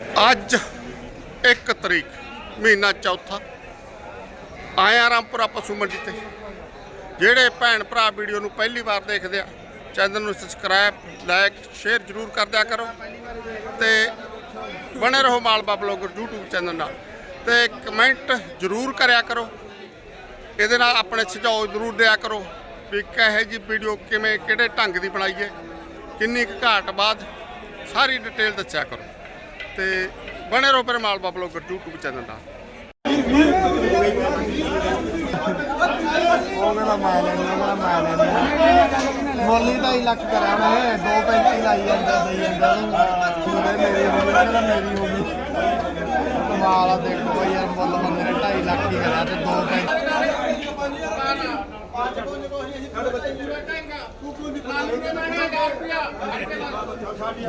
ਅੱਜ 1 ਤਰੀਕ, ਮਹੀਨਾ ਚੌਥਾ। ਆਇਆ ਰਾਮਪੁਰਾ ਪਸ਼ੂ ਮੰਡੀ ਤੇ। ਜਿਹੜੇ ਭੈਣ ਭਰਾ ਵੀਡੀਓ ਨੂੰ ਪਹਿਲੀ ਵਾਰ ਦੇਖਦੇ ਆ, ਚੈਨਲ ਨੂੰ ਸਬਸਕ੍ਰਾਈਬ ਲਾਈਕ ਸ਼ੇਅਰ ਜਰੂਰ ਕਰ ਦਿਆ ਕਰੋ। ਤੇ ਬਣੇ ਰਹੋ ਮਾਲਵਾ ਬਲੌਗਰ YouTube ਚੈਨਲ ਨਾਲ। ਤੇ ਕਮੈਂਟ ਜਰੂਰ ਕਰਿਆ ਕਰੋ। ਇਹਦੇ ਨਾਲ ਆਪਣੇ ਸੁਝਾਅ ਜਰੂਰ ਦਿਆ ਕਰੋ ਵੀ ਕਿਹੋ ਜੀ ਵੀਡੀਓ ਕਿਵੇਂ, ਕਿਹੜੇ ਢੰਗ ਦੀ ਬਣਾਈਏ, ਕਿੰਨੀ ਕੁ ਘਾਟ ਬਾਅਦ ਸਾਰੀ ਡਿਟੇਲ ਦੱਸਿਆ ਕਰੋ। ਤੇ ਬਣੇ ਰਹੋ ਫਿਰ ਮਾਲਵਾ ਬਲੌਗਰ YouTube ਚੈਨਲ ਨਾਲ ਉਹ ਕਹਿੰਦਾ ਮੈਂ ਲੈਣੀ ਉਹ ਕਹਿੰਦਾ ਮੈਂ ਲੈਣੀ। ਮੁੱਲ ਹੀ 2.5 ਲੱਖ ਕਰਿਆ ਮੈਂ 2.35 ਲਾਈ ਜਾਂਦਾ ਸਹੀ ਜਾਂਦਾ। ਉਹਨੇ ਮੇਰੀ ਹੋ ਗਈ ਮੇਰੀ ਹੋ ਗਈ। ਕਮਾਲ ਆ ਦੇਖੋ ਯਾਰ ਮੁੱਲ ਬੰਦੇ ਨੇ 2.5 ਲੱਖ ਹੀ ਕਰਿਆ ਤੇ 2.5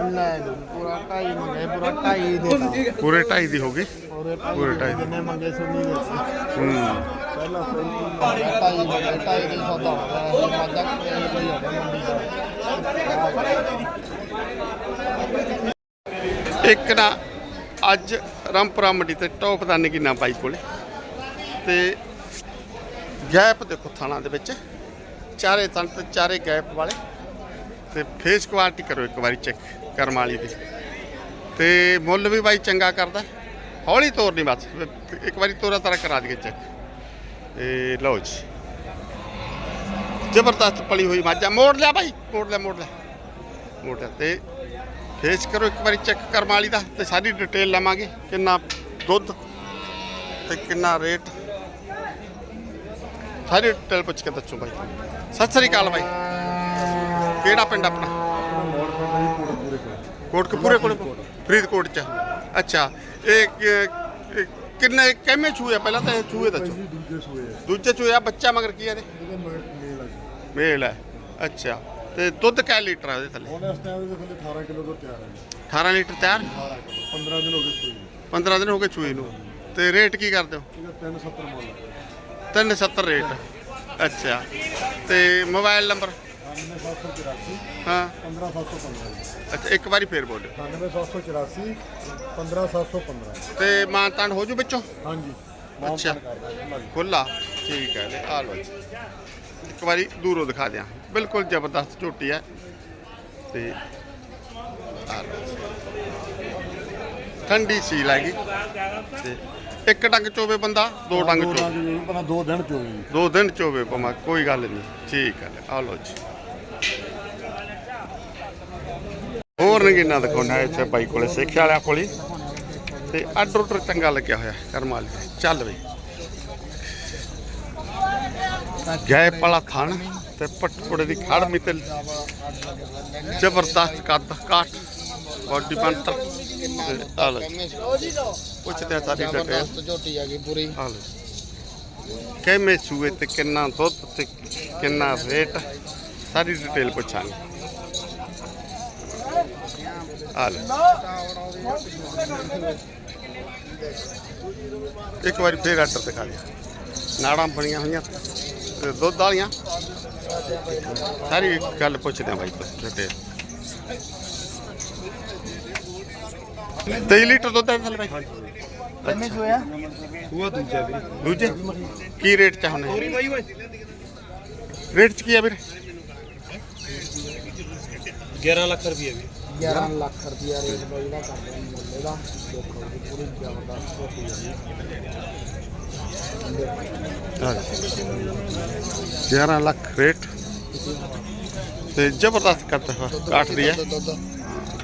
ਲੈ ਲਓ ਪੂਰਾ 2.5 ਮੰਗੇ ਪੂਰਾ 2.5 ਦੇ ਪੂਰੇ 2.5 ਦੀ ਹੋ ਗਈ। ਪੂਰੇ ਢਾਈ ਦੇ। ਜਿੰਨੇ ਮੰਗੇ ਸੁਣੀ ਦੇ ਹੂੰ। ਪਹਿਲਾਂ ਢਾਈ ਮੰਗੇ ਢਾਈ ਦੀ ਸੌਦਾ ਹੁੰਦਾ ਹੈ ਮਾਦਾ ਕੋਈ ਕੋਈ ਹੋਵੇ ਮੰਡੀ ਇੱਕ ਨਾ ਅੱਜ ਰਾਮਪੁਰਾ ਮੰਡੀ ਤੇ ਟੌਪ ਦਾ ਨਗੀਨਾ ਬਾਈ ਕੋਲੇ। ਤੇ ਗੈਪ ਦੇਖੋ ਥਾਣਾ ਦੇ ਵਿੱਚ। ਚਾਰੇ ਥਣ ਤੇ ਚਾਰੇ ਗੈਪ ਵਾਲੇ। ਤੇ ਫੇਸ ਕੁਆਲਿਟੀ ਕਰੋ ਇੱਕ ਵਾਰੀ ਚੈੱਕ ਕਰਮ ਵਾਲੀ ਦੀ। ਤੇ ਮੁੱਲ ਵੀ ਬਾਈ ਚੰਗਾ ਕਰਦਾ। ਹੌਲੀ ਤੋਰ ਨਹੀਂ ਬਸ। ਇੱਕ ਵਾਰੀ ਤੋਰਾ ਤਾਰਾ ਕਰਾ ਦਈਏ ਚੈੱਕ ਇਹ ਲਓ ਜੀ। ਜ਼ਬਰਦਸਤ ਪਲੀ ਹੋਈ ਮਾਝਾ। ਮੋੜ ਲਿਆ ਬਾਈ। ਮੋੜ ਲਿਆ ਮੋੜ ਲਿਆ। ਮੋੜ ਲਿਆ। ਤੇ ਫੇਸ ਕਰੋ ਇੱਕ ਵਾਰੀ ਚੈੱਕ ਕਰਮ ਵਾਲੀ ਦਾ। ਤੇ ਸਾਰੀ ਡਿਟੇਲ ਲਵਾਂਗੇ। ਕਿੰਨਾ ਦੁੱਧ ਤੇ ਕਿੰਨਾ ਰੇਟ ਸਾਰੀ ਡਿਟੇਲ ਪੁੱਛ ਕੇ ਦੱਸੋ ਬਾਈ। ਸਤਿ ਸ੍ਰੀ ਅਕਾਲ ਬਾਈ। ਕਿਹੜਾ ਪਿੰਡ ਆਪਣਾ? ਕੋਟਕਪੂਰੇ ਕੋਲ। ਫਰੀਦਕੋਟ ਚ। ਅੱਛਾ। ਇਹ ਕਿ- ਇਹ ਕਿੰਨੇ ਚੂਹੇ ਆ? ਪਹਿਲਾਂ ਤਾਂ ਇਹ ਚੂਹੇ ਦੱਸੋ। ਦੂਜੇ ਆ। ਬੱਚਾ ਮਗਰ ਕੀ ਆ ਇਹਦੇ? ਮੇਲ ਹੈ ਅੱਛਾ। ਤੇ ਦੁੱਧ ਕੈ ਲੀਟਰ ਆ ਉਹਦੇ ਥੱਲੇ? ਹੁਣ ਇਸ ਟਾਈਮ ਦੇ ਥੱਲੇ 18 ਕਿਲੋ ਤੋਂ ਤਿਆਰ ਹੈ 18 ਲੀਟਰ ਤਿਆਰ? 18 ਕਿਲੋ। 15 ਦਿਨ ਹੋ ਗਏ ਸੂਈ ਨੂੰ। 15 ਦਿਨ ਹੋ ਗਏ ਚੂਹੇ ਨੂੰ। ਤੇ ਰੇਟ ਕੀ ਕਰਦੇ ਹੋ? 370 ਮੁੱਲ ਹੈ 370 ਰੇਟ। ਅੱਛਾ। ਤੇ ਮੋਬਾਈਲ ਨੰਬਰ? 97784 ਹਾਂ। 15715 ਅੱਛਾ ਇੱਕ ਵਾਰੀ ਫੇਰ ਬੋਲਿਓ 97784 15715 ਤੇ ਮਾਨਤਾਨ ਹੋ ਜੂ ਵਿੱਚੋਂ? ਹਾਂਜੀ। ਅੱਛਾ। ਖੁੱਲਾ ਠੀਕ ਹੈ ਲੈ ਆ ਲਓ ਜੀ। ਇੱਕ ਵਾਰੀ ਦੂਰੋਂ ਦਿਖਾ ਦਿਆਂ। ਬਿਲਕੁਲ ਜ਼ਬਰਦਸਤ ਝੋਟੀ ਹੈ। ਤੇ ਆ ਲਓ ਠੰਡੀ ਸੀ ਲੱਗੀ ਤੇ ਇੱਕ ਡੰਗ ਚੋਵੇ ਬੰਦਾ ਦੋ ਡੰਗ ਚੋਵੇ। ਪਤਾ ਦੋ ਦਿਨ ਚ ਹੋਈ ਦੋ ਦਿਨ ਚੋਵੇ ਪਮਾ ਕੋਈ ਗੱਲ ਨਹੀਂ। ਠੀਕ ਹੈ ਆ ਲਓ ਜੀ। ਹੋਰ ਨਗੀਨਾ ਦਿਖਾਉਣਾ ਇੱਥੇ ਬਾਈ ਕੋਲੇ ਸਿੱਖਿਆ ਵਾਲਿਆਂ ਕੋਲੇ। ਤੇ ਆਰਡਰ ਆਰਡਰ ਚੰਗਾ ਲੱਗਿਆ ਹੋਇਆ ਕਰਮ ਵਾਲੀ। ਦਾ। ਚੱਲ ਬਈ। ਗਏ ਪਲਾ ਥਣ ਤੇ ਪਟਕੋੜੇ ਦੀ ਖੜ ਮੀ ਤੇ ਜ਼ਬਰਦਸਤ ਕੱਦ ਕਾਟ ਬਾਡੀ ਬੰਤਰ ਆ ਜੀ। ਪੁੱਛਦੇ ਆ ਸਾਰੀ ਡਿਟੇਲ ਝੋਟੀ ਆ ਗਈ ਪੂਰੀ। ਆ ਲਓ ਕਿਵੇਂ ਸੂਏ ਤੇ ਕਿੰਨਾ ਦੁੱਧ ਤੇ ਕਿੰਨਾ ਰੇਟ? ਸਾਰੀ ਡਿਟੇਲ ਪੁੱਛਾਂਗੇ। ਆ ਇੱਕ ਵਾਰੀ ਫੇਰ ਆਰਡਰ ਦਿਖਾ ਲਿਆ ਨਾੜਾਂ ਬਣੀਆਂ ਹੋਈਆਂ ਤੇ ਦੁੱਧ ਵਾਲੀਆਂ। ਸਾਰੀ ਗੱਲ ਪੁੱਛਦੇ ਆ ਬਾਈ ਡਿਟੇਲ। 23 ਲੀਟਰ ਦੁੱਧ ਹੈ ਥੱਲੇ ਬਾਈ ਕਿੰਨੇ ਸੋਇਆ ਉਹ ਦੂਜਾ ਵੀ। ਦੂਜੇ? ਕੀ ਰੇਟ ਚ ਹੁੰਨੇ ਰੇਟ ਚ ਕੀ ਆ ਵੀਰ? 11 ਲੱਖ ਰੁਪਏ ਵੀ। 11 ਲੱਖ ਰੁਪਿਆ ਰੇਟ ਬਾਈ ਦਾ ਕਰਦੇ ਆ ਮੁੱਲ ਇਹਦਾ ਦੇਖੋ ਜੀ ਪੂਰੀ ਜ਼ਬਰਦਸਤ ਝੋਟੀ ਆ ਜੀ। 11 ਲੱਖ ਰੇਟ। ਤੇ ਜ਼ਬਰਦਸਤ ਕਰਤਾ ਕਾਠ ਦੀ ਹੈ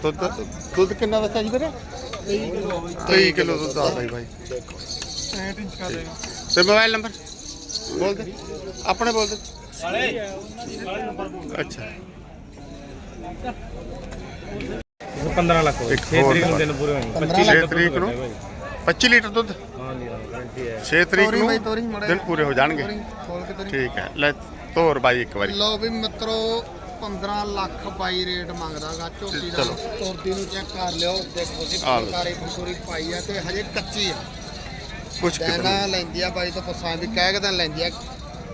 ਦੁੱਧ? ਦੁੱਧ ਕਿੰਨਾ ਦੱਸਿਆ ਜੀ ਵੀਰੇ 23 ਕਿਲੋ ਦੁੱਧ ਆਦਾ ਹੀ ਭਾਈ ਤੇ ਮੋਬਾਈਲ ਨੰਬਰ ਬੋਲ ਦੇ। ਆਪਣੇ ਬੋਲ ਦੇ। ਅੱਛਾ। 15 ਲੱਖ ਹੋਏ ਇੱਕ 6 ਹੋਰ ਤਰੀਕ ਨੂੰ। ਦਿਨ ਪੂਰੇ ਹੋਏ 15 ਛੇ ਤਰੀਕ ਨੂੰ 25 ਲੀਟਰ ਦੁੱਧ? ਹਾਂ ਜੀ ਗਾਰੰਟੀ ਹੈ। 6 ਤਰੀਕ ਤੋਰੀ ਨੂੰ ਬਾਈ, ਤੋਰੀ ਮਾੜਾ ਦਿਨ ਪੂਰੇ ਹੋ ਜਾਣਗੇ। ਤੋਰੀ, ਖੋਲ ਕੇ ਤੋਰੀ। ਠੀਕ ਹੈ। ਲੈ ਤੋਰ ਬਾਈ ਇੱਕ ਵਾਰੀ। ਲੋ ਵੀ ਮਿੱਤਰੋ 15 ਲੱਖ ਬਾਈ ਰੇਟ ਮੰਗਦਾਗਾ ਝੋਟੀ ਦਾ। ਚਲੋ। ਤੋਰਦੀ ਨੂੰ ਚੈੱਕ ਕਰ ਲਿਓ ਦੇਖੋ ਜੀ ਆ ਲਓ। ਫੁਲਕਾਰੀ ਫੁਲਕੂਰੀ ਪਾਈ ਆ ਤੇ ਹਜੇ ਕੱਚੀ ਆ। ਕੁਛ ਦੇਣਾ ਕਿਤਨਾ? ਲੈਂਦੀ ਆ ਬਾਈ ਤੋਂ ਪਸੰਦ ਵੀ ਕਹਿ ਕੇ ਤਾਂ ਲੈਂਦੀ ਆ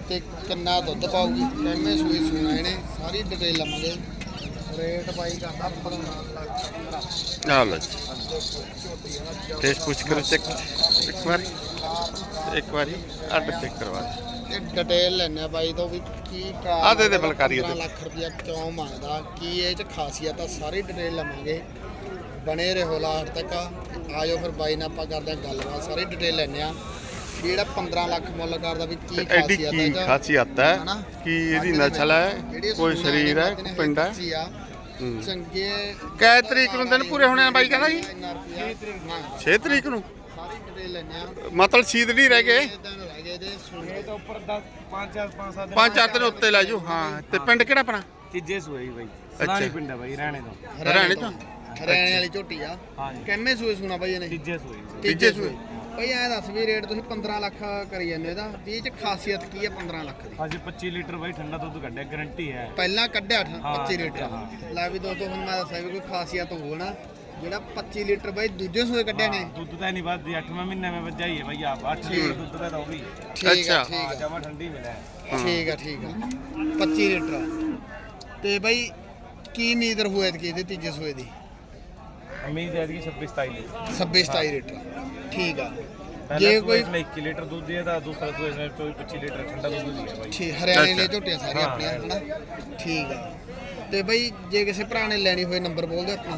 ਤੇ ਕਿੰਨਾ ਦੁੱਧ ਪਾਊਗੀ। ਕਿੰਨੇ ਸੂਈ ਸੂਣਾ ਇਹਨੇ ਸਾਰੀ ਡਿਟੇਲ ਲਵਾਂਗੇ ਰੇਟ ਬਾਈ ਕਰਦਾ 15 ਲੱਖ ਆ ਲਓ ਜੀ। ਫੇਸ ਪੁੱਛ ਕਰੋ ਚੈੱਕ। ਇੱਕ ਵਾਰੀ ਇੱਕ ਵਾਰੀ ਅੱਡ ਚੈੱਕ ਕਰਵਾ ਦਿਓ। ਡਿਟੇਲ ਲੈਣਾ ਬਾਈ ਤੋਂ ਵੀ ਕੀ ਕਾਰ ਆਹ ਦੇ ਦੇ ਬਲਕਾਰੀ ਇਹਦੇ। 15 ਲੱਖ ਰੁਪਇਆ ਕਿਉਂ ਮੰਗਦਾ ਕੀ ਇਹ ਚ ਖਾਸੀਅਤ ਆ ਸਾਰੀ ਡਿਟੇਲ ਲਵਾਂਗੇ। ਬਣੇ ਰਹੋ ਲਾਸਟ ਤੱਕ ਆਜੋ ਫਿਰ ਬਾਈ ਨਾਲ ਆਪਾਂ ਕਰਦੇ ਹਾਂ ਗੱਲਬਾਤ ਸਾਰੀ ਡਿਟੇਲ ਲੈਣੇ ਆ। ਵੀ ਜਿਹੜਾ 15 ਲੱਖ ਮੁੱਲ ਕਰਦਾ ਵੀ ਕੀ ਐਡੀ ਖਾਸੀਅਤ ਹੈ ਕੀ ਇਹਦਾ। ਖਾਸੀਅਤ ਹੈ? ਹਨਾ? ਕੀ ਇਹਦੀ ਨਸਲ ਹੈ? ਜਿਹੜੀ ਕੋਈ ਸੂਣਾ ਸਰੀਰ ਹੈ? ਕੋਈ ਪਿੰਡ ਹੈ? ਕੱਚੀ ਆ। ਹੂੰ। ਚੰਗੇ ਕੈ ਤਰੀਕ ਨੂੰ ਦਿਨ ਪੂਰੇ ਹੋਣੇ ਆ ਬਾਈ ਕਹਿੰਦਾ ਜੀ? 6 ਤਰੀਕ ਨੂੰ 6 ਤਰੀਕ ਨੂੰ। ਲੈਣੇ ਆ। ਮਤਲਬ ਸ਼ੀਦ ਨਹੀਂ ਰਹਿ ਗਏ? ਇਹ ਦਿਨ ਰਹਿ ਗਏ ਦੇ ਸੂਣੇ ਤੋਂ ਉੱਪਰ 10 5 4 5 7 ਪੰਜ ਚਾਰ ਦਿਨ ਉੱਤੇ ਲੈ ਜਾਓ ਹਾਂ। ਤੇ ਪਿੰਡ ਕਿਹੜਾ ਆਪਣਾ? ਤੀਜੇ ਸੂਏ ਜੀ ਬਾਈ। ਸਲਾਣੀ ਪਿੰਡ ਹੈ ਬਾਈ ਰਹਿਣੇ ਤੋਂ। ਹਰਿਆਣੇ ਤੋਂ? ਹਰਿਆਣੇ ਵਾਲੀ ਝੋਟੀ ਆ। ਹਾਂਜੀ ਕਿੰਨੇ ਸੂਏ ਸੁਣਾ ਬਾਈ ਇਹਨੇ? ਤੀਜੇ ਸੂਏ ਜੀ। ਤੀਜੇ ਸੂਏ। ਬਈ ਐ ਦੱਸ ਵੀ ਰੇਟ ਤੁਸੀਂ 15 ਲੱਖ ਕਰੀ ਜਾਂਦੇ ਇਹਦਾ। ਵੀ ਇਹ ਚ ਖਾਸੀਅਤ ਕੀ ਹੈ 15 ਲੱਖ ਦੀ? ਅੱਜ 25 ਲੀਟਰ ਬਾਈ ਠੰਡਾ ਦੁੱਧ ਕੱਢਿਆ ਗਾਰੰਟੀ ਹੈ। ਪਹਿਲਾਂ ਕੱਢਿਆ ਠ- ਹਾਂ, 25 ਲੀਟਰ। ਹਾਂ। ਲੈ ਵੀ ਦੋਸਤੋ ਹੁਣ ਮੈਂ ਦੱਸਿਆ ਵੀ ਕੋਈ ਖਾਸੀਅਤ ਨਾ। ਜਿਹੜਾ 25 ਲੀਟਰ ਬਾਈ ਦੂਜੇ ਸੂਏ ਕੱਢਿਆ ਨੇ। ਦੁੱਧ ਤਾਂ ਨਹੀਂ ਵੱਧਦੀ 8ਵੇਂ ਮਹੀਨੇ ਮੇਂ ਬੱਚਾ ਹੈ ਭਾਈ 8 ਲੀਟਰ ਦੁੱਧ ਤਾਂ ਰਹੂਗੀ। ਠੀਕ ਆ ਅੱਛਾ। ਠੀਕ ਆ। ਜਮਾ ਠੰਡੀ ਮਿਲਿਆ। ਠੀਕ ਆ ਠੀਕ ਆ। 25 ਲੀਟਰ। ਤੇ ਬਾਈ ਕੀ ਉਮੀਦ ਰਹੂ ਐਤਕੀ ਇਹਦੇ ਤੀਜੇ ਸੂਏ ਦੀ? ਉਮੀਦ ਹੈ ਕਿ 26 27 ਲੀਟਰ 26 27 ਲੀਟਰ। ਠੀਕ ਆ। ਜੇ ਕੋਈ ਕੋਈ ਲੀਟਰ ਦੁੱਧ ਦਿਆ ਤਾਂ ਦੂਸਰਾ ਸੂਏ ਇਸਨੇ 25 ਲੀਟਰ ਠੰਡਾ ਦੁੱਧ ਦਿਆ ਭਾਈ ਠੀਕ ਹਰਿਆਣੇ ਅੱਛਾ। ਝੋਟੀਆਂ ਸਾਰੀਆਂ ਹਾਂ, ਹਨਾ? ਠੀਕ ਆ। ਤੇ ਬਾਈ ਜੇ ਕਿਸੇ ਭਰਾ ਨੇ ਲੈਣੀ ਹੋਏ ਨੰਬਰ ਬੋਲ ਦਿਓ ਆਪਣਾ।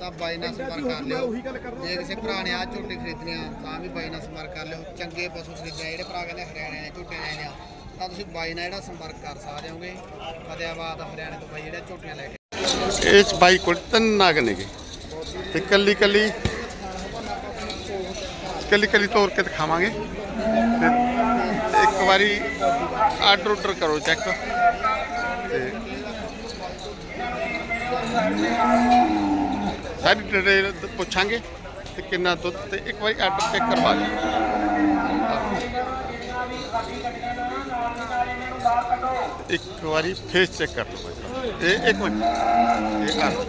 ਤਾਂ ਬਾਈ ਨਾਲ ਸੰਪਰਕ ਕਰ ਲਿਓ। ਜੇ ਕਿਸੇ ਭਰਾ ਨੇ ਆ ਝੋਟੀ ਖਰੀਦਣੀਆਂ ਤਾਂ ਵੀ ਬਾਈ ਨਾਲ ਸੰਪਰਕ ਕਰ ਲਿਓ। ਚੰਗੇ ਪਸ਼ੂ ਖਰੀਦਣੇ ਜਿਹੜੇ ਭਰਾ ਕਹਿੰਦੇ ਹਰਿਆਣੇ ਵਾਲੀਆਂ ਲੈਣੇ ਆ ਤਾਂ ਤੁਸੀਂ ਬਾਈ ਨਾਲ ਜਿਹੜਾ ਸੰਪਰਕ ਕਰ ਸਕਦੇ ਹੋਗੇ। ਫਤਿਆਬਾਦ, ਹਰਿਆਣੇ ਤੋਂ ਬਾਈ ਜਿਹੜੇ ਝੋਟੀਆਂ ਲੈ ਕੇ ਇਸ ਬਾਈ ਕੋਲ ਤਿੰਨ ਨਾਗ ਨੇਗੇ। ਤੇ ਕੱਲੀ ਕੱਲੀ ਕੱਲੀ ਕੱਲੀ ਤੋੜ ਕੇ ਦਿਖਾਵਾਂਗੇ। ਤੇ ਇੱਕ ਵਾਰੀ ਆਰਡਰ ਆਰਡਰ ਕਰੋ ਚੈੱਕ। ਤੇ ਸਾਰੀ ਡਿਟੇਲ ਪੁੱਛਾਂਗੇ ਤੇ ਕਿੰਨਾ ਦੁੱਧ ਤੇ ਇੱਕ ਵਾਰੀ ਆਰਡਰ ਚੈੱਕ ਕਰਵਾ ਲਿਓ ਇੱਕ ਵਾਰੀ ਫੇਸ ਚੈੱਕ ਕਰ ਲਓ ਇਹ ਇੱਕ ਮਿੰਟ। ਇਹ ਕਰ।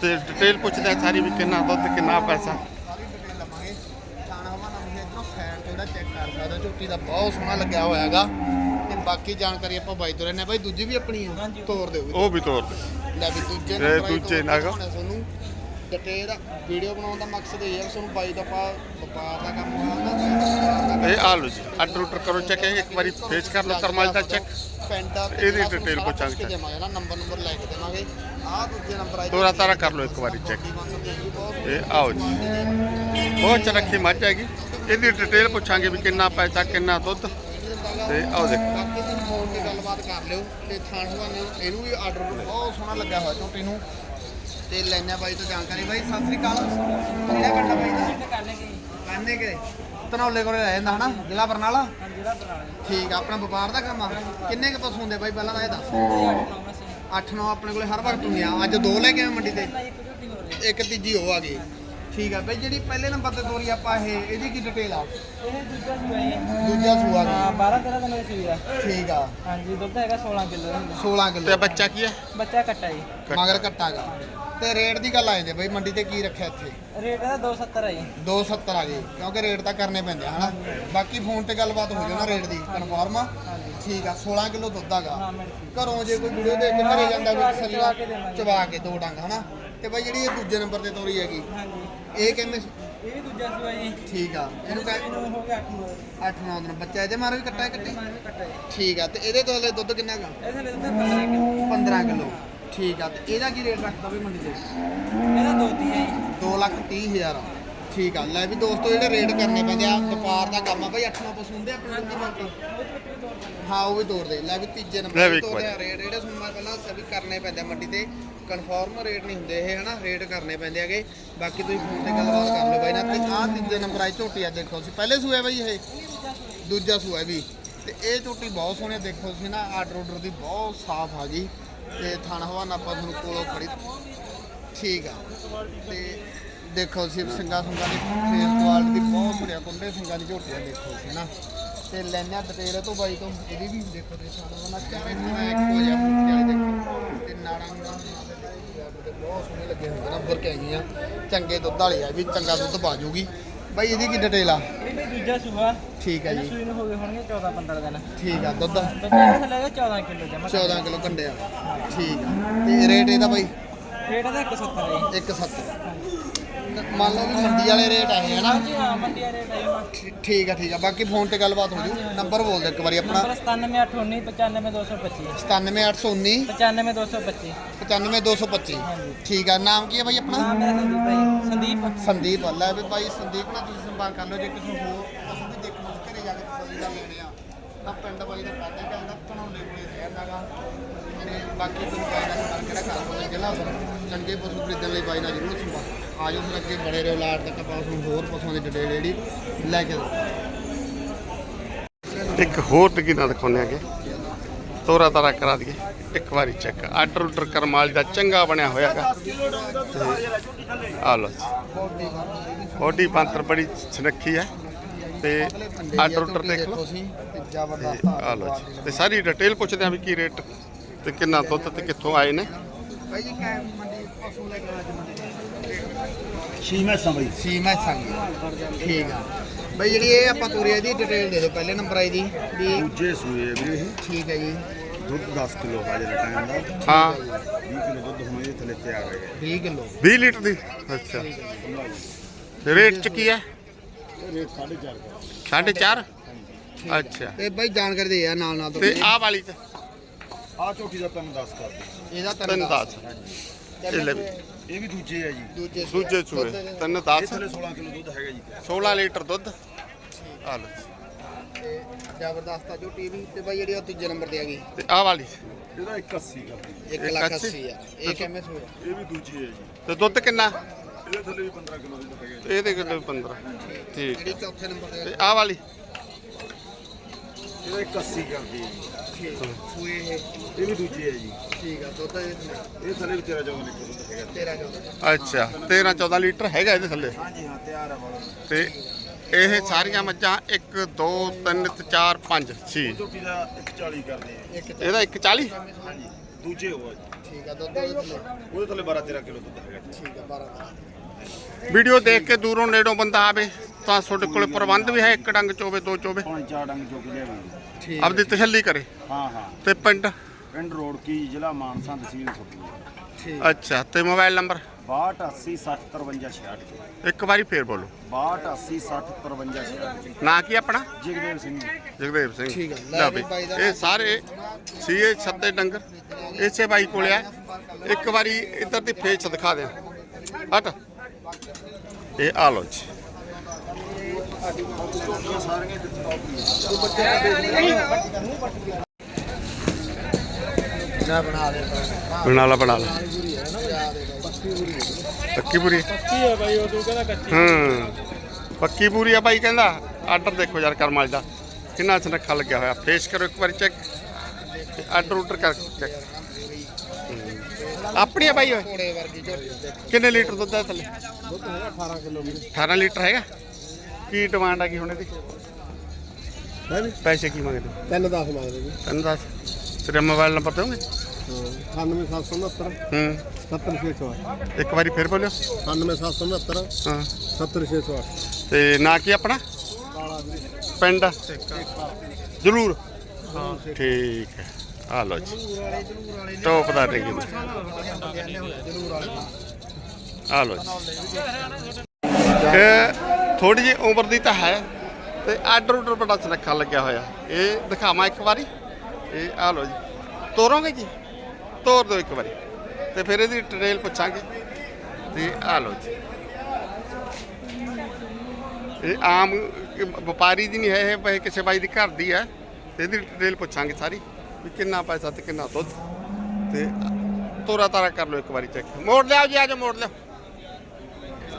ਤੇ ਡਿਟੇਲ ਪੁੱਛਦਾ ਸਾਰੀ ਵੀ ਕਿੰਨਾ ਦੁੱਧ ਕਿੰਨਾ ਪੈਸਾ। ਚੈੱਕ ਕਰ ਸਕਦੇ ਝੋਟੀ ਦਾ ਬਹੁਤ ਸੋਹਣਾ ਲੱਗਿਆ ਹੋਇਆ ਹੈਗਾ। ਤੇ ਬਾਕੀ ਜਾਣਕਾਰੀ ਆਪਾਂ ਬਾਈ ਤੋਂ ਲੈਣੇ ਬਾਈ ਦੂਜੀ ਵੀ ਆਪਣੀ ਆ? ਤੋਰ ਦਿਓ। ਉਹ ਵੀ ਤੋਰ ਦੇ ਲੈ ਵੀ ਦੂਜੇ ਇਹ ਨੰਬਰ ਦੂਜੇ ਨਗ। ਤੁਹਾਨੂੰ ਡਿਟੇਲ ਵੀਡੀਓ ਬਣਾਉਣ ਦਾ ਮਕਸਦ ਇਹ ਹੈ ਕਿ ਤੁਹਾਨੂੰ ਬਾਈ ਤੋਂ ਆਪਾਂ ਵਪਾਰ ਦਾ ਕੰਮ ਆਉਂਦਾ ਇਹ ਆ। ਲਓ ਜੀ ਆਰਡਰ ਆਰਡਰ ਕਰੋ ਚੈੱਕ ਇੱਕ ਵਾਰੀ ਫੇਸ ਕਰ ਲਓ ਕਰਮਾਲ ਦਾ ਚੈੱਕ ਪੈਂਟਾ ਤੇ ਇਹਦੀ ਜਿਹੜਾ detail ਤੁਹਾਨੂੰ ਸਾਰਾ ਪੁੱਛਾਂਗੇ। ਪੁੱਛ ਕੇ ਦੇਵਾਂਗੇ ਨਾ ਨੰਬਰ ਨੰਬਰ ਲੈ ਕੇ ਦੇਵਾਂਗੇ। ਆਹ ਦੂਜੇ ਨੰਬਰ ਆਈ ਤੋਰਾ ਤਾਰਾ ਕਰ ਲਓ ਇੱਕ ਵਾਰੀ check। ਇਹ ਆਓ ਜੀ। ਬਹੁਤ ਚਰਖੀ ਮੱਝ ਹੈਗੀ। ਇਹਦੀ ਡਿਟੇਲ ਪੁੱਛਾਂਗੇ ਵੀ ਕਿੰਨਾ ਪੈਸਾ ਕਿੰਨਾ ਦੁੱਧ। ਤੇ ਆਓ ਦੇਖੋ। ਫੋਨ ਤੇ ਗੱਲਬਾਤ ਕਰ ਲਿਓ ਤੇ ਥਾਣ ਹਵਾਨੇ ਇਹਨੂੰ ਵੀ ਆਰਡਰ ਬਹੁਤ ਸੋਹਣਾ ਲੱਗਿਆ ਹੋਇਆ ਝੋਟੀ ਨੂੰ। ਤੇ ਲੈਣਾ ਬਾਈ ਤੋਂ ਜਾਣਕਾਰੀ। ਬਾਈ ਸਤਿ ਸ੍ਰੀ ਅਕਾਲ। ਕਿਹੜਾ ਆ ਬਾਈ ਦਾ? ਕਾਨੇ ਕੇ ਤਨੌਲੇ ਕੋਲੇ ਰਹਿ ਜਾਂਦਾ ਹਨਾ? ਜ਼ਿਲ੍ਹਾ ਬਰਨਾਲਾ? ਠੀਕ ਆ ਆਪਣਾ ਵਪਾਰ ਦਾ ਕੰਮ ਆ? ਕਿੰਨੇ ਕੁ ਪਸ਼ੂ ਹੁੰਦੇ ਬਾਈ? ਪਹਿਲਾਂ ਤਾਂ ਇਹ ਦੱਸ। 8-9 ਆਪਣੇ ਕੋਲੇ ਹਰ ਵਕਤ ਹੁੰਦੀਆਂ ਅੱਜ ਦੋ ਲੈ ਕੇ ਆਏ ਮੰਡੀ ਤੇ। ਇੱਕ ਤੀਜੀ ਉਹ ਆ ਗਈ। ਠੀਕ ਆ ਬਾਈ ਜਿਹੜੀ ਪਹਿਲੇ ਨੰਬਰ ਤੇ ਤੋਰੀ ਆਪਾਂ ਇਹ ਇਹਦੀ ਕੀ ਡਿਟੇਲ ਆ? ਇਹ ਦੂਜਾ ਸੂਆ ਜੀ। ਦੂਜਾ ਸੂਆ ਹਾਂ ਦੀ 12 13 ਦਿਨਾਂ ਦੀ ਸੂਈ ਆ। ਠੀਕ ਆ। ਹਾਂਜੀ ਦੁੱਧ ਹੈਗਾ 16 ਕਿਲੋ। 16 ਤੇ ਕਿਲੋ ਬੱਚਾ ਕੀ ਹੈ ਬੱਚਾ ਕੱਟਾ ਜੀ। ਮਗਰ ਕੱਟਾਗਾ ਤੇ ਰੇਟ ਦੀ ਗੱਲ ਆ ਜਾਂਦੀ ਬਈ ਮੰਡੀ ਤੇ ਕੀ ਰੱਖਿਆ ਇੱਥੇ? ਰੇਟ ਇਹਦਾ 270 ਹੈ ਜੀ। 270 ਆ ਗਏ ਕਿਉਂਕਿ ਰੇਟ ਤਾਂ ਕਰਨੇ ਪੈਂਦੇ ਆ ਹਨਾ? ਬਾਕੀ ਫੋਨ ਤੇ ਗੱਲਬਾਤ ਹੋ ਜਾਣਾ ਰੇਟ ਦੀ ਕਨਫਰਮ ਆ। ਹਾਂਜੀ। ਠੀਕ ਆ 16 ਕਿਲੋ ਦੁੱਧ ਆਗਾ ਹਾਂ ਘਰੋਂ ਜੇ ਕੋਈ ਵੀਡੀਓ ਦੇਖ ਕੇ ਘਰੇ ਜਾਂਦਾ ਕੋਈ ਕੇ- ਚਵਾ ਕੇ ਤਸੱਲੀ ਦੇਵਾਂਗੇ। ਚਵਾ ਕੇ ਦੋ ਡੰਗ ਹਨਾ? ਤੇ ਬਾਈ ਜਿਹੜੀ ਇਹ ਦੂਜੇ ਨੰਬਰ ਤੇ ਤੋਰੀ ਹੈਗੀ ਹਾਂਜੀ। ਇਹ ਕਹਿੰਦੇ ਇਹ ਵੀ ਦੂਜਾ ਸੂਆ ਜੀ ਠੀਕ ਆ। ਇਹਨੂੰ ਕਹਿ ਇਹਨੂੰ ਹੋ ਗਿਆ 8 ਨੌ 8 9 ਦਿਨ। ਬੱਚਾ ਇਹਦੇ ਮਾਰੇ ਵੀ ਕੱਟਾ ਹੈ ਕੱਟੇ? ਮਾਰ ਕੇ ਕੱਟਾ ਜੀ। ਠੀਕ ਆ। ਤੇ ਇਹਦੇ ਤੋਂ ਦੁੱਧ ਕਿੰਨਾ ਗਾ ਇਹਦੇ ਵਿੱਚ ਤਾਂ 15 ਕਿਲੋ। 15 ਕਿਲੋ। ਠੀਕ ਆ। ਤੇ ਇਹਦਾ ਕੀ ਰੇਟ ਰੱਖਦਾ ਬਈ ਮੰਡੀ ਤੇ? ਇਹਦਾ ਦੋ ਤੀ ਹੈ ਜੀ। ਦੋ ਲੱਖ ਤੀਹ ਹਜ਼ਾਰ ਠੀਕ ਆ। ਲੈ ਵੀ ਦੋਸਤੋ ਜਿਹੜੇ ਰੇਟ ਕਰਨੇ ਪੈਂਦੇ ਆ ਵਪਾਰ ਦਾ ਕੰਮ ਆ। ਬਈ 8 9 ਪਸ਼ੂ ਹੁੰਦੇ ਆਪਣੇ ਕੋਲ ਮੰਡੀ ਹਾਂ ਉਹ ਵੀ ਤੋੜ ਦੇ ਲੈ ਵੀ ਤੀਜੇ ਲੈ ਨੰਬਰ ਵੀ ਇੱਕ ਆ ਰੇਟ ਜਿਹੜੇ ਤੁਹਾਨੂੰ ਮੈਂ ਪਹਿਲਾਂ ਦੱਸਿਆ ਵੀ ਕਰਨੇ ਪੈਂਦੇ ਆ ਮੰਡੀ ਤੇ। ਕਨਫਰਮ ਰੇਟ ਨਹੀਂ ਹੁੰਦੇ ਇਹ ਹਨਾ? ਰੇਟ ਕਰਨੇ ਪੈਂਦੇ ਹੈਗੇ। ਬਾਕੀ ਤੁਸੀਂ ਫੋਨ ਤੇ ਗੱਲਬਾਤ ਕਰ ਲਿਓ ਬਾਈ। ਨਾਲ ਤੇ ਆਹ ਤੀਜੇ ਨੰਬਰ ਆਈ ਝੋਟੀ ਆ ਦੇਖੋ ਤੁਸੀਂ। ਪਹਿਲੇ ਸੂਆ ਬਾਈ ਇਹ? ਦੂਜਾ ਸੂਆ ਵੀ। ਤੇ ਇਹ ਝੋਟੀ ਬਹੁਤ ਸੋਹਣੀ ਆ, ਦੇਖੋ ਤੁਸੀਂ ਨਾ ਆਰਡਰ ਆਰਡਰ ਦੀ ਬਹੁਤ ਸਾਫ਼ ਆ ਗਈ। ਤੇ ਥਣ ਹਵਾਨਾ ਆਪਾਂ ਤੁਹਾਨੂੰ ਕੋਲੋਂ ਖੜੀ ਠੀਕ ਆ। ਤੇ ਦੇਖੋ ਸਿਰ ਸਿੰਘਾਂ ਸਿੰਘਾਂ ਦੀ ਫੇਸ ਕੁਆਲਿਟੀ ਦੀ ਬਹੁਤ ਬੜੀਆ ਕੁੰਡੇ ਸਿੰਘਾਂ ਦੀ ਝੋਟੀਆਂ ਦੇਖੋ ਹੈ ਨਾ। ਤੇ ਲੈਣਾ ਡਿਟੇਲ ਤੋਂ ਬਾਈ ਤੋਂ ਇਹਦੀ ਵੀ ਦੇਖੋ ਤੇ ਸਾਨੂੰ ਨਾ ਚਾਰੇ ਖਾਣਾ ਇੱਕੋ ਜਿਹਾ ਮੁੱਠੀ ਵਾਲੇ ਦੇਖੋ। ਤੇ ਨਾੜਾਂ ਨੂੰ ਬਹੁਤ ਸੋਹਣੇ ਲੱਗੇ ਹੋਏ ਨੇ ਨੰਬਰ ਕੇ ਆਈਆਂ। ਚੰਗੇ ਦੁੱਧ ਵਾਲੀ ਆ ਵੀ ਚੰਗਾ ਦੁੱਧ ਪਾ ਜੂਗੀ। ਬਾਈ ਇਹਦੀ ਕੀ ਡਿਟੇਲ ਆ? ਇਹ ਵੀ ਦੂਜਾ ਸੂਆ। ਠੀਕ ਆ ਇਹਨੂੰ ਜੀ ਸੂਈ ਨੂੰ ਹੋ ਗਏ ਹੋਣਗੇ 14 15 ਦਿਨ। ਠੀਕ ਆ ਦੁੱਧ। ਬੱਚੇ ਇਹ ਥੱਲੇ 14 ਕਿਲੋ ਜਮਾ। 14 ਕਿਲੋ ਕੰਡੇ ਆ ਠੀਕ ਆ। ਤੇ ਰੇਟ ਇਹਦਾ ਬਾਈ? ਰੇਟ ਦਾ 170 ਹੈ 170 ਮੰਨ ਲਓ ਵੀ ਮੰਡੀ ਵਾਲੇ ਰੇਟ ਆਏ ਹਨਾ? ਹਾਂਜੀ ਹਾਂ ਮੰਡੀ ਦਾ ਰੇਟ ਹੈ ਜੀ ਠੀ- ਠੀਕ ਆ ਠੀਕ ਆ। ਬਾਕੀ ਫੋਨ ਤੇ ਗੱਲਬਾਤ ਹੋ ਜੂ। ਨੰਬਰ ਬੋਲ ਦੇ ਇੱਕ ਵਾਰੀ ਆਪਣਾ। ਨੰਬਰ 97819 95225 97819 95225 95225 ਠੀਕ ਆ। ਨਾਮ ਕੀ ਹੈ ਬਾਈ ਆਪਣਾ? ਨਾਮ ਮੇਰਾ ਸੰਦੀਪ ਹੈ ਜੀ। ਸੰਦੀਪ ਸੰਦੀਪ ਲੈ ਵੀ ਬਾਈ ਸੰਦੀਪ ਨਾਲ ਤੁਸੀਂ ਸੰਪਰਕ ਕਰ ਲਓ। ਜੇ ਕਿਸੇ ਹੋਰ ਪਸ਼ੂ ਵੀ ਦੇਖਣ ਨੂੰ ਘਰੇ ਜਾ ਕੇ ਤਸੱਲੀ ਨਾਲ ਲੈਣੇ ਆ। ਤਾਂ ਪਿੰਡ ਬਾਈ ਦਾ ਪਾਦੇ ਜਾਂਦਾ ਧਨੌਲੇ ਕੋਲੇ ਰਹਿੰਦਾਗਾ ਤੇ ਬਾਕੀ ਤੁਸੀਂ ਬਾਈ ਨਾਲ ਸੰਪਰਕ ਕਿਹੜਾ ਕਰ ਸਕਦੇ ਜ਼ਿਲ੍ਹਾ। ਚੰਗੇ ਪਸ਼ੂ ਖਰੀਦਣ ਲਈ ਬਾਈ ਨਾਲ ਜ਼ਰੂਰ ਸੰਪਰਕ ਆ ਜਾਓ ਫਿਰ ਅੱਗੇ ਬੜੇ ਰਹੋ ਲਾਟ ਤੱਕ ਆਪਾਂ ਤੁਹਾਨੂੰ ਹੋਰ ਪਸ਼ੂਆਂ ਦੀ ਡਿਟੇਲ ਜਿਹੜੀ ਲੈ ਕੇ ਇੱਕ ਹੋਰ ਟਕੀਨਾ ਦਿਖਾਉਂਦੇ ਆਗੇ ਤੋਰਾ ਤਾਰਾ ਕਰਾ ਦਈਏ। ਇੱਕ ਵਾਰੀ ਚੈੱਕ ਆਰਡਰ ਉਡਰ ਕਰਮਾਲ ਦਾ ਚੰਗਾ ਬਣਿਆ ਹੋਇਆਗਾ ਆ ਲੋ ਬੋਡੀ ਪੰਤਰ ਬੜੀ ਸੁਨੱਖੀ ਹੈ। ਤੇ ਆਰਡਰ ਉਡਰ ਦੇਖ ਲਓ। ਆ ਲੋ ਤੇ ਸਾਰੀ ਡਿਟੇਲ ਪੁੱਛਦੇ ਆ ਵੀ ਕੀ ਰੇਟ ਤੇ ਕਿੰਨਾ ਦੁੱਧ ਤੇ ਕਿੱਥੋਂ ਆਏ ਨੇ। ਬਾਈ ਜੀ ਕੈ ਮੰਡੀ ਪਸ਼ੂ ਲੈ ਕੇ ਛੀ ਮੈਸਾਂ ਬਈ ਸੀ ਮੈਂ ਸੰਗ ਠੀਕ ਆ। ਬਈ ਜਿਹੜੀ ਇਹ ਆਪਾਂ ਤੋਰੀ ਇਹਦੀ ਡਿਟੇਲ ਦੇ ਦਿਓ ਪਹਿਲੇ ਨੰਬਰ ਆਈ ਦੀ ਵੀ ਦੂਜੇ ਸੂਏ ਆ ਵੀਰੇ ਇਹ। ਠੀਕ ਹੈ ਜੀ। ਦੁੱਧ 10 ਕਿਲੋ ਹਾਜ਼ਰ ਟਾਈਮ ਦਾ। 20 ਹਾਂ। ਕਿਲੋ ਦੁੱਧ ਹੁਣ ਇਹਦੇ ਥੱਲੇ ਤਿਆਰ ਹੈ 20 ਕਿਲੋ। 20 ਲੀਟਰ ਦੀ? ਅੱਛਾ। ਤੇ ਰੇਟ ਚ ਕੀ ਹੈ ਇਹ ਰੇਟ 4.5 4.5 ਅੱਛਾ। ਤੇ ਬਈ ਜਾਣਕਾਰੀ ਦੇ ਆ ਨਾਲ ਨਾਲ ਤੇ। ਆਹ ਵਾਲੀ ਤੇ? ਆ ਝੋਟੀ ਦਾ ਤੁਹਾਨੂੰ 10 ਕਰ। ਇਹਦਾ ਤਿੰਨ ਦਸ। ਇਹ ਲੈ ਵੀ। ਇਹ ਵੀ ਦੂਜੇ ਆ ਜੀ। ਦੂਜੇ ਦੂਜੇ ਚੂਹੇ। ਤਿੰਨ ਇਹ 10 ਥੱਲੇ 16 ਕਿਲੋ ਦੁੱਧ ਹੈਗਾ ਜੀ। 16 ਲੀਟਰ ਦੁੱਧ। ਆ ਲਓ। ਤੇ ਜ਼ਬਰਦਸਤ ਆ ਜੋ ਟੀਵੀ ਤੇ ਬਈ ਜਿਹੜੀ ਉਹ ਤੀਜੇ ਨੰਬਰ ਤੇ ਆ ਗਈ। ਤੇ ਆਹ ਵਾਲੀ। ਇਹਦਾ 81 ਕਰ ਦਿਓ। 1 ਇੱਕ ਲੱਖ ਅੱਸੀ? 80 ਆ। ਇਹ ਕਿਵੇਂ ਸੋਇਆ ਇਹ ਵੀ ਦੂਜੇ ਆ ਜੀ। ਤੇ ਦੁੱਧ ਕਿੰਨਾ? ਇਹਦੇ ਥੱਲੇ ਵੀ 15 ਕਿਲੋ ਦੁੱਧ ਹੈਗਾ ਜੀ। ਇਹਦੇ ਕਿਲੋ 15 ਠੀਕ। ਜਿਹੜੀ ਚੌਥੇ ਨੰਬਰ ਤੇ ਤੇ ਆ ਆਹ ਵਾਲੀ। ਇਹਦਾ 81 ਕਰਦੀ ਹੈ ਜੀ। ਠੀਕ। ਸੂਏ ਇਹ ਇਹ ਵੀ ਦੂਜੇ ਆ ਜੀ। ਠੀਕ ਆ ਦੁੱਧ ਇਹ ਥੱਲੇ ਇਹ ਥੱਲੇ ਵੀ 13 14 ਲੀਟਰ ਦੁੱਧ ਹੈਗਾ। 13 14 ਅੱਛਾ 13 14 ਲੀਟਰ ਹੈਗਾ ਇਹਦੇ ਥੱਲੇ? ਹਾਂਜੀ ਹਾਂ ਤਿਆਰ ਆ ਵਾਲਾ ਤੇ ਇਹ ਸਾਰੀਆਂ ਮੱਝਾਂ 1 2 3 ਤੇ 4 5 6 ਝੋਟੀ ਦਾ 140 ਕਰਦੇ ਆ? ਇੱਕ ਇਹਦਾ 140 ਹਾਂਜੀ ਦੂਜੇ ਹੋ ਆ ਜੀ। ਠੀਕ ਆ ਦੁੱਧ ਉਹਦੇ ਥੱਲੇ। ਉਹਦੇ ਥੱਲੇ 12 13 ਕਿਲੋ ਦੁੱਧ ਹੈਗਾ। ਜੀ ਠੀਕ ਆ 12 ਦਾ ਵੀਡੀਓ ਦੇਖ ਕੇ ਦੂਰੋਂ ਨੇੜੋਂ ਬੰਦਾ ਆਵੇ ਤਾਂ ਤੁਹਾਡੇ ਕੋਲੇ ਪ੍ਰਬੰਧ ਵੀ ਹੈ ਇੱਕ ਡੰਗ ਚੋਵੇ ਦੋ ਚੋਵੇ? ਪੌਣੇ ਚਾਰ ਡੰਗ ਚੁੱਕ ਲਿਆਵਾਂਗੇ। ਠੀਕ ਆਪਦੀ ਤਸੱਲੀ ਕਰੇ। ਹਾਂ ਹਾਂ। ਤੇ ਪਿੰਡ? ਪਿੰਡ ਰੋਡ ਕੀ ਜ਼ਿਲ੍ਹਾ ਮਾਨਸਾ ਤਹਿਸੀਲ ਠੀਕ। ਅੱਛਾ ਤੇ ਮੋਬਾਈਲ ਨੰਬਰ? 62 80 60 53 66 ਇੱਕ ਵਾਰੀ ਫੇਰ ਬੋਲੋ। 62 80 60 53 66 ਨਾਂ ਕੀ ਆਪਣਾ? ਜਗਦੇਵ ਸਿੰਘ ਜਗਦੇਵ ਸਿੰਘ। ਠੀਕ ਹੈ, ਲੈ ਵੀ ਇਹ ਸਾਰੇ ਸੀਏ ਛੱਤੇ ਡੰਗਰ ਇਸੇ ਬਾਈ ਕੋਲੇ ਆ। ਇੱਕ ਵਾਰੀ ਇੱਧਰ ਦੀ ਫੇਸ ਦਿਖਾ ਦੇ ਹਟ। ਇਹ ਆ ਲੋ ਜੀ। ਨਾ ਬਣਾ ਦੇ ਬਣਾ ਲਾ ਬਣਾ ਲਾ। ਪੱਕੀ ਪੂਰੀ? ਕੀ ਹੈ। ਬਾਈ ਉਹ ਤੂੰ ਕਹਿੰਦਾ ਕੱਚੀ ਹੂੰ ਪੱਕੀ ਪੂਰੀ ਆ ਬਾਈ ਕਹਿੰਦਾ। ਆਰਡਰ ਦੇਖੋ ਯਾਰ ਕਰਮਾਲ ਦਾ। ਕਿੰਨਾ ਸੁਨੱਖਾ ਲੱਗਿਆ ਹੋਇਆ। ਫੇਸ ਕਰੋ ਇੱਕ ਵਾਰੀ ਚੈੱਕ ਆਰਡਰ ਉਡਰ ਕਰ ਚੈੱਕ ਆਪਣੀ ਆ ਬਾਈ ਓਏ। ਕਿੰਨੇ ਲੀਟਰ ਦੁੱਧ ਹੈ ਥੱਲੇ? ਦੁੱਧ ਹੈਗਾ 18 ਕਿਲੋ। 18 ਲੀਟਰ ਹੈਗਾ? ਕੀ ਡਿਮਾਂਡ ਆ ਗਈ ਹੁਣ ਇਹਦੀ? ਹੈ? ਵੀ ਪੈਸੇ ਕੀ ਮੰਗਦੇ? ਤਿੰਨ 10 ਮੰਗਦੇ ਜੀ। ਤੈਨੂੰ ਦੱਸ? ਤੇਰਾ ਮੋਬਾਈਲ ਨੰਬਰ ਦੋਗੇ 97769 ਹੂੰ 70608 ਇੱਕ ਵਾਰੀ ਫਿਰ ਬੋਲਿਓ। 97769 ਹਾਂ। 70608 ਤੇ ਨਾਂ ਕੀ ਆਪਣਾ? ਪਿੰਡ? ਜ਼ਰੂਰ ਠੀਕ ਹੈ। ਆ ਲਓ ਜੀ। ਟੋਪ ਦਾ ਡਿੱਗੀ ਆ ਲਓ ਜੀ। ਇਹ ਥੋੜੀ ਜਿਹੀ ਉਮਰ ਦੀ ਤਾਂ ਹੈ ਤੇ ਆਰਡਰ ਉਡਰ ਬੜਾ ਸੁਨੱਖਾ ਲੱਗਿਆ ਹੋਇਆ। ਇਹ ਦਿਖਾਵਾਂ ਇੱਕ ਵਾਰੀ। ਇਹ ਆ ਲਓ ਜੀ। ਤੋਰੋਗੇ ਜੀ? ਤੋਰ ਦਿਓ ਇੱਕ ਵਾਰੀ। ਤੇ ਫਿਰ ਇਹਦੀ ਡਿਟੇਲ ਪੁੱਛਾਂਗੇ। ਤੇ ਆ ਲਓ ਜੀ। ਇਹ ਆਮ ਵਪਾਰੀ ਦੀ ਨਹੀਂ ਹੈ, ਇਹ ਕਿਸੇ ਬਾਈ ਦੀ ਘਰ ਦੀ ਹੈ। ਤੇ ਇਹਦੀ ਡਿਟੇਲ ਪੁੱਛਾਂਗੇ ਸਾਰੀ ਵੀ ਕਿੰਨਾ ਪੈਸਾ ਤੇ ਕਿੰਨਾ ਦੁੱਧ। ਤੇ ਤੋਰਾ ਤਾਰਾ ਕਰ ਲਓ ਇੱਕ ਵਾਰੀ ਚੈੱਕ ਮੋੜ ਲਿਆਓ ਜੀ ਆਜੋ ਮੋੜ ਲਿਆਓ।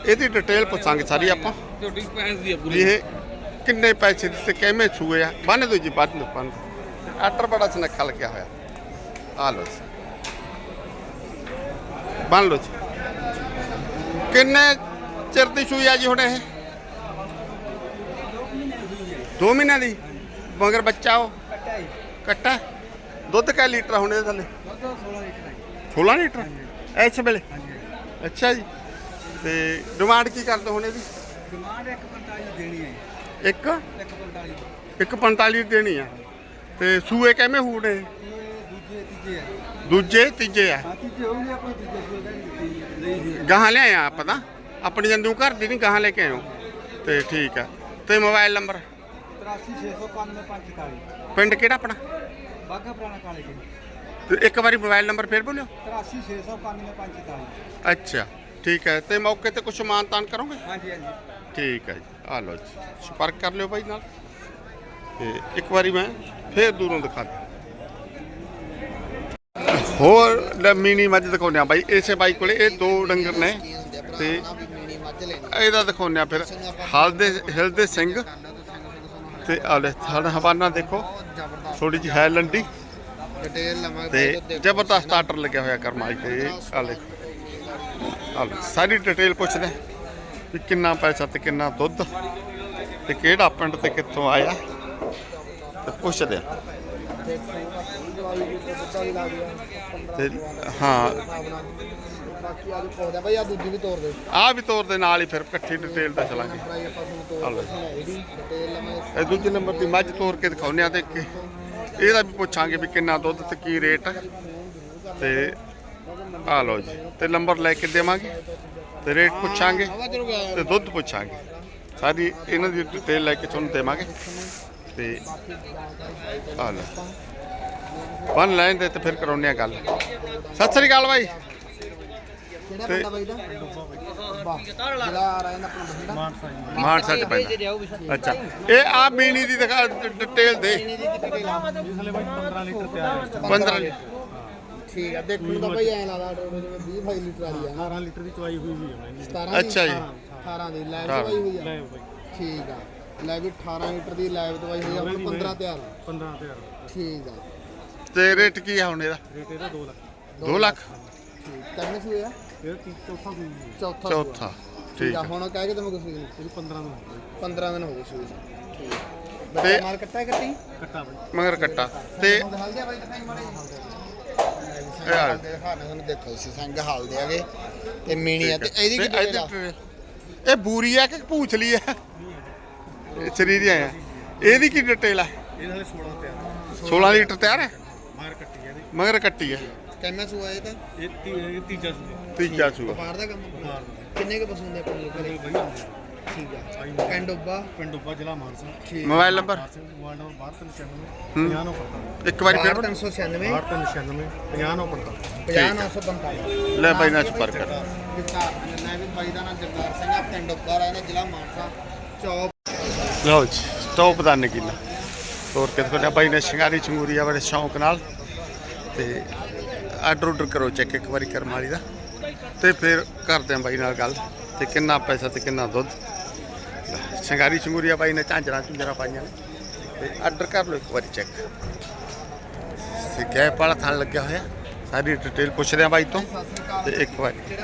ਇਹਦੀ ਡਿਟੇਲ ਪੁੱਛਾਂਗੇ ਸਾਰੀ ਆਪਾਂ। ਝੋਟੀ ਪੈਂਸ ਦੀ ਆ ਵੀ ਇਹ ਕਿੰਨੇ ਪੈਸੇ ਦਿੱਤੇ ਕਿਵੇਂ ਛੂਏ ਆ? ਬੰਨ ਦਿਓ ਜੀ ਬੰਨ ਦਿਓ ਬੰਨ ਦਿਓ। ਆਰਡਰ ਬੜਾ ਸੁਨੱਖਾ ਲੱਗਿਆ ਹੋਇਆ। ਆ ਲਓ ਜੀ। ਬੰਨ ਲਓ ਜੀ। ਕਿੰਨੇ ਚਿਰ ਦੀ ਸੂਈ ਆ ਜੀ ਹੁਣ ਇਹ? 2 ਮਹੀਨਿਆਂ ਦੀ। ਮਗਰ ਬੱਚਾ ਉਹ? ਕੱਟਾ ਦੁੱਧ ਕੈ ਲੀਟਰ ਆ ਹੁਣ ਇਹਦੇ ਥੱਲੇ? 16 ਲੀਟਰ ਇਸ ਵੇਲੇ? ਅੱਛਾ ਜੀ। ਤੇ ਡਿਮਾਂਡ ਕੀ ਕਰਦੇ ਹੁਣ ਇਹਦੀ ਡਿਮਾਂਡ 145 ਦੇਣੀ ਹੈ ਇੱਕ? 145 ਇੱਕ 45 ਦੇਣੀ ਆ। ਤੇ ਸੂਏ ਕਿਵੇਂ ਹੂਣੇ ਇਹ ਦੂਜੇ ਤੀਜੇ ਹੈ ਦੂਜੇ ਤੀਜੇ ਆ? ਹਾਂ ਤੀਜੇ ਹੋਊਗੀ ਆਪਾਂ ਤੀਜੇ ਸੂਏ ਦਾ ਦਿੱਤੀ ਲਈ ਸੀ ਗਾਹਾਂ ਲਿਆਏ ਆ ਆਪਾਂ ਤਾਂ? ਆਪਣੀ ਜੰਦੂ ਘਰ ਦੀ ਨਹੀਂ ਗਾਹਾਂ ਲੈ ਕੇ ਹੋ ਤੇ ਠੀਕ ਆ। ਤੇ ਮੋਬਾਈਲ ਨੰਬਰ? 83691 ਪਿੰਡ ਕਿਹੜਾ ਆਪਣਾ? ਬਾਗਾ ਪੁਰਾਣਾ ਕਾਲੇ ਤੇ ਇੱਕ ਵਾਰੀ ਮੋਬਾਈਲ ਨੰਬਰ ਫੇਰ ਬੋਲਿਓ। 83691 ਅੱਛਾ। ਠੀਕ ਹੈ ਤੇ ਮੌਕੇ ਤੇ ਕੁਝ ਮਾਨਤਾਨ ਕਰੋਗੇ? ਹਾਂਜੀ ਹਾਂਜੀ। ਠੀਕ ਹੈ ਜੀ ਆ ਲਓ ਜੀ ਸੰਪਰਕ ਕਰ ਲਿਓ ਬਾਈ ਨਾਲ। ਤੇ ਇੱਕ ਵਾਰੀ ਮੈਂ ਫੇਰ ਦੂਰੋਂ ਦਿਖਾ ਦਿਆਂ ਹੋਰ ਲੈ ਮੀਨੀ ਮੱਝ ਦਿਖਾਉਂਦੇ ਆ ਬਾਈ ਇਸੇ ਬਾਈ ਕੋਲੇ ਇਹ ਦੋ ਡੰਗਰ ਨੇ। ਤੇ ਇਹਦਾ ਦਿਖਾਉਂਦੇ ਆ ਫਿਰ ਹਲਦੇ ਹਿਲਦੇ ਸਿੰਘ। ਤੇ ਆ ਲੈ ਥਣ ਹਵਾਨਾ ਦੇਖੋ ਥੋੜੀ ਜਿਹੀ ਹੈ ਲੰਡੀ। ਡਿਟੇਲ ਤੇ ਜ਼ਬਰਦਸਤ ਆਰਡਰ ਲੱਗਿਆ ਹੋਇਆ ਕਰਮਾਈ ਤੇ ਆ ਦੇਖੋ। ਆ ਲਓ ਸਾਰੀ ਡਿਟੇਲ ਪੁੱਛਦੇ ਹਾਂ ਵੀ ਕਿੰਨਾ ਪੈਸਾ ਤੇ ਕਿੰਨਾ ਦੁੱਧ ਤੇ ਕਿਹੜਾ ਪਿੰਡ ਤੇ ਕਿੱਥੋਂ ਆਇਆ ਤੇ ਪੁੱਛਦੇ ਆ ਤੇ ਹਾਂ। ਬਾਕੀ ਆ ਵੀ ਤੋੜ ਤੋਰ ਦੇ ਨਾਲ ਹੀ ਫਿਰ ਇਕੱਠੀ ਡਿਟੇਲ ਦਾ ਚਲਾਂਗੇ। ਇਹ ਦੂਜੇ ਨੰਬਰ ਦੀ ਮੱਝ ਤੋਰ ਕੇ ਦਿਖਾਉਂਦੇ ਆ ਤੇ ਕਿ। ਇਹਦਾ ਵੀ ਪੁੱਛਾਂਗੇ ਵੀ ਕਿੰਨਾ ਦੁੱਧ ਤੇ ਕੀ ਰੇਟ ਆ। ਤੇ ਆ ਲਓ ਜੀ ਤੇ ਨੰਬਰ ਲੈ ਕੇ ਦੇਵਾਂਗੇ ਤੇ ਰੇਟ ਪੁੱਛਾਂਗੇ ਤੇ ਦੁੱਧ ਪੁੱਛਾਂਗੇ। ਸਾਰੀ ਇਹਨਾਂ ਦੀ ਡਿਟੇਲ ਲੈ ਕੇ ਤੁਹਾਨੂੰ ਦੇਵਾਂਗੇ ਤੇ ਆ ਲਓ। ਬਨ ਲੈਣ ਦੇ ਤੇ ਫਿਰ ਕਰਾਉਂਦੇ ਆ ਗੱਲ। ਸਤਿ ਸ੍ਰੀ ਅਕਾਲ ਬਾਈ। ਕਿਹੜਾ ਪਿੰਡ ਆ ਬਾਈ ਦਾ? ਮਾਨ ਸਾਡੇ ਪੈਂਦਾ। ਅੱਛਾ ਇਹ ਆ ਮੀਨੀ ਦੀ ਦਿਖਾ ਡਿਟੇਲ ਦੇ। ਹਲੇ ਬਾਈ 15 ਲੀਟਰ ਤਿਆਰ ਹੈ। 15 ਲੀਟਰ ਠੀਕ ਆ ਦੇਖਣ ਨੂੰ ਤਾਂ ਬਾਈ ਐ ਲੱਗਦਾ ਡੋਲੋ ਜਿਵੇਂ 20 22 ਲੀਟਰ ਵਾਲੀ ਆ। 18 ਲੀਟਰ ਦੀ ਚਵਾਈ ਹੋਈ ਹੋਈ ਹੈ ਬਾਈ 17 ਅੱਛਾ ਜੀ। 18 ਦੀ ਲੈਬ ਅਠਾਰਾਂ। ਦਵਾਈ ਹੋਈ ਆ। ਲੈ ਬਾਈ ਠੀਕ ਆ ਲੈ ਵੀ 18 ਲੀਟਰ ਦੀ ਲੈਬ ਦਵਾਈ ਹੋਈ ਆ ਹੁਣ 15 ਤਿਆਰ ਆ। 15 ਤਿਆਰ ਠੀਕ ਆ। ਤੇ ਰੇਟ ਕੀ ਆ ਹੁਣ ਇਹਦਾ? ਰੇਟ ਇਹਦਾ 2 ਲੱਖ। 2 ਲੱਖ? ਠੀਕ ਕਿੰਨੇ ਸੂਏ ਆ। ਇਹ ਤੀ ਚੌਥਾ ਹੋਈ ਹੋਈ ਹੈ ਚੌਥਾ ਸੂਆ। ਚੌਥਾ ਠੀਕ ਠੀਕ ਆ। ਆ ਹੁਣ ਕਹਿ ਕੇ ਤੈਨੂੰ ਕੁਛ ਨਹੀਂ ਇਹ 15 ਦਾ ਹੋਊਗਾ 15 ਦਿਨ ਹੋ ਗਏ ਸੂਏ ਨੂੰ। ਠੀਕ ਬੱਚਾ ਤੇ- ਮਾਰ ਕੱਟਾ ਕੱਟੀ? ਕੱਟਾ ਬਾਈ। ਮਗਰ ਕੱਟਾ। ਤੇ ਹੁਣ ਹਲਦੇ ਆ ਦੇਖੋ ਸੀ ਤੇ ਮੀਣੀ ਆ ਤੇ ਇਹਦੀ ਕੀ ਡਿਟੇਲ ਆ ਇਹ ਬੂਰੀ ਆ ਕਿ ਆ? ਇਹ ਸਰੀਰ ਆ। ਇਹਦੀ ਕੀ ਡਿਟੇਲ ਆ? ਇਹ ਹਲੇ 16 ਤਿਆਰ 16 ਲੀਟਰ ਤਿਆਰ ਹੈ ਮਾਰ ਕੱਟੀ ਹੈ ਇਹਦੀ। ਮਗਰ ਕੱਟੀ ਹੈ ਕਿੰਨਾ ਸੂਆ ਇਹ ਤਾਂ? ਇਹ ਤੀ- ਇਹ ਤੀਜਾ ਸੂਆ। ਤੀਜਾ ਸੂਆ। ਵਪਾਰ ਦਾ ਕੰਮ ਬਾਹਰ ਕਿੰਨੇ ਕੁ ਪਸੰਦ ਹੈ ਕੋਲ ਕਰੇ ਕਰੇ ਬਾਈ ਆਉਂਦੇ ਆ। ਠੀਕ ਆ। ਆਈ ਪਿੰਡ ਉੱਬਾ। ਪਿੰਡ ਉੱਪਾ ਜ਼ਿਲ੍ਹਾ ਮਾਨਸਾ। ਠੀਕ। Mobile number? ਮੋਬਾਈਲ ਨੰਬਰ 6296 ਹੂੰ। 50 45 ਇੱਕ ਵਾਰੀ ਫਿਰ। 396 6396 50 45 50945 ਲੈ ਬਾਈ ਨਾਲ ਸੰਪਰਕ ਕਰ। ਮੈਂ ਵੀ ਬਾਈ ਦਾ ਨਾਮ ਜਗਤਾਰ ਸਿੰਘ ਆ ਪਿੰਡ ਉੱਬਾ ਰਹਿੰਦਾ ਜ਼ਿਲ੍ਹਾ ਮਾਨਸਾ। ਚੌਪ ਲਓ ਜੀ ਟੌਪ ਦਾ ਨਗੀਨਾ। ਤੋਰ ਕੇ ਤੁਹਾਡਾ ਬਾਈ ਨੇ ਸ਼ਿੰਗਾਰੀ ਚੰਗੂਰੀ ਆ ਬੜੇ ਸ਼ੌਂਕ ਨਾਲ। ਤੇ ਆਰਡਰ ਆਰਡਰ ਕਰੋ ਚੈੱਕ ਇੱਕ ਵਾਰੀ ਕਰਮ ਵਾਲੀ ਦਾ। ਤੇ ਫਿਰ ਕਰਦੇ ਆਂ ਬਾਈ ਨਾਲ ਗੱਲ। ਤੇ ਕਿੰਨਾ ਪੈਸਾ ਤੇ ਕਿੰਨਾ ਦੁੱਧ। ਸ਼ਿੰਗਾਰੀ ਚੰਗੂਰੀਆ ਬਾਈ ਨੇ ਝਾਂਜਰਾਂ ਝੁੰਜਰਾਂ ਪਾਈਆਂ ਨੇ। ਤੇ ਆਰਡਰ ਕਰ ਲਓ ਇੱਕ ਵਾਰੀ ਚੈੱਕ ਗੈਪ ਵਾਲਾ ਥਣ ਲੱਗਿਆ ਹੋਇਆ। ਸਾਰੀ ਡਿਟੇਲ ਪੁੱਛਦੇ ਆਂ ਬਾਈ ਤੋਂ। ਤੇ ਇੱਕ ਵਾਰੀ। ਇੱਕ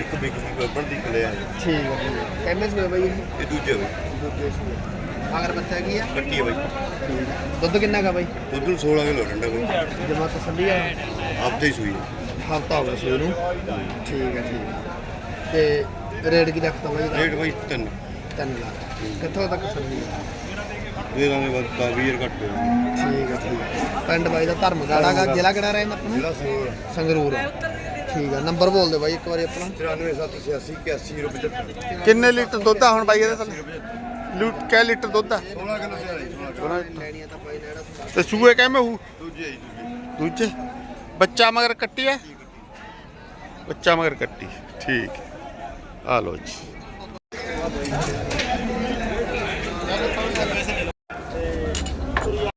ਇੱਕ ਬਿਗ ਬੱਬਰ ਦੀ ਖਲੇ ਆ। ਠੀਕ ਹੈ ਕਹਿੰਦੇ ਸੂਏ ਬਾਈ ਇਹ। ਦੂਜੇ ਬਈ। ਦੂਜੇ ਸੂਏ ਮਗਰ ਬੱਚਾ ਕੀ ਆ? ਕੱਟੀ ਹੈ ਬਈ। ਠੀਕ ਆ। ਦੁੱਧ ਕਿੰਨਾ ਕਾ ਬਾਈ? ਦੁੱਧ 16 ਕਿਲੋ ਠੰਡਾ ਬਈ ਜਮਾ ਤਸੱਲੀ ਆ। ਆਪਦੇ ਹੀ ਸੂਈ ਹੈ ਹਫਤਾ ਹੋ ਗਿਆ ਸੂਏ ਨੂੰ। ਠੀਕ ਹੈ ਠੀਕ ਹੈ। ਤੇ ਰੇਟ ਕੀ ਰੱਖਤਾ ਬਾਈ ਰੇਟ ਬਈ ਤਿੰਨ। 3 ਲੱਖ। ਕਿੱਥੋਂ ਤੱਕ ਸਰਦੀ ਆ ਦੇ ਦਾਂਗੇ ਬਸ 10 20 ਰੁਪਏ ਘੱਟ ਦੇ। ਠੀਕ ਹੈ ਠੀਕ ਹੈ। ਪਿੰਡ ਬਾਈ ਦਾ ਧਰਮਗੜਾ ਦਾ ਜ਼ਿਲ੍ਹਾ ਕਿਹੜਾ ਰਹਿੰਦਾ ਆਪਣਾ? ਸੂਰ ਸੰਗਰੂਰ। ਠੀਕ ਹੈ ਨੰਬਰ ਬੋਲ ਦਿਓ ਬਾਈ ਇੱਕ ਵਾਰੀ ਆਪਣਾ। 94786 81 ਕਿੰਨੇ ਲੀਟਰ ਦੁੱਧ ਆ ਹੁਣ ਬਾਈ ਇਹਦੇ ਥੱਲੇ ਲੂਟ ਕੈ ਲੀਟਰ ਦੁੱਧ ਆ? 16 ਕਿਲੋ ਲੈਣੀਆਂ ਤਾਂ ਬਾਈ ਨੇ ਜਿਹੜਾ ਤੇ ਸੂਏ ਕਿਵੇਂ ਹੂ ਦੂਜੇ ਹੈ ਦੂਜੇ। ਦੂਜੇ। ਬੱਚਾ ਮਗਰ ਕੱਟੀ ਹੈ? ਬੱਚਾ ਮਗਰ ਕੱਟੀ ਠੀਕ ਹੈ। ਆ ਲਓ ਜੀ